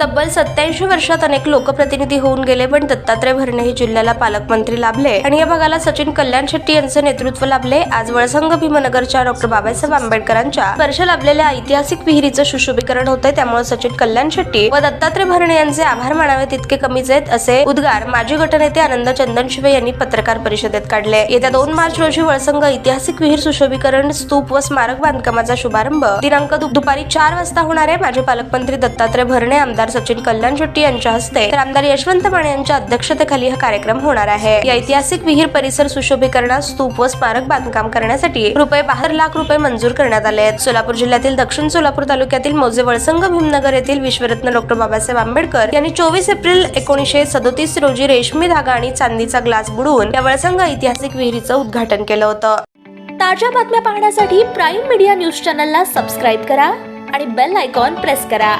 तब्बल सत्याऐंशी वर्षात अनेक लोकप्रतिनिधी होऊन गेले पण दत्तात्रय भरणे हे जिल्ह्याला पालकमंत्री लाभले. आणि या भागाला सचिन कल्याण शेट्टी यांचे नेतृत्व लाभले. आज वळसंग भीमनगरच्या डॉक्टर बाबासाहेब आंबेडकरांच्या स्पर्श लाभलेल्या ऐतिहासिक विहिरीचं सुशोभीकरण होतंय. त्यामुळे सचिन कल्याण शेट्टी व दत्तात्रय भरणे यांचे आभार मानावे तितके कमीच आहेत असे उद्गार माजी गटनेते आनंद चंदनशिवे यांनी पत्रकार परिषदेत काढले. येत्या दोन मार्च रोजी वळसंग ऐतिहासिक विहीर सुशोभीकरण स्तूप व स्मारक बांधकामाचा शुभारंभ. दिनांक दुपारी चार वाजता होणार आहे. माजी पालकमंत्री दत्तात्रय भरणे आमदार सचिन कल्याण शेट्टी यांच्या हस्ते तर आमदार यशवंत माने यांच्या अध्यक्षतेखाली हा कार्यक्रम होणार आहे. या ऐतिहासिक विहीर परिसर सुशोभीकरणात स्तूप व स्मारक बांधकाम करण्यासाठी रुपये बहात्तर लाख रुपये मंजूर करण्यात आले आहेत. सोलापूर जिल्ह्यातील दक्षिण सोलापूर तालुक्यातील मोजे वळसंग भीमनगर येथील विश्वरत्न डॉक्टर बाबासाहेब आंबेडकर यांनी चोवीस एप्रिल एकोणीसशे सदोतीस रोजी रेशमी धागा आणि चांदीचा ग्लास बुडवून या वळसंग ऐतिहासिक विहिरीचं उद्घाटन केलं होतं. ताज्या बातम्या पाहण्यासाठी प्राईम मीडिया न्यूज चॅनलला सबस्क्राईब करा आणि बेल आयकॉन प्रेस करा.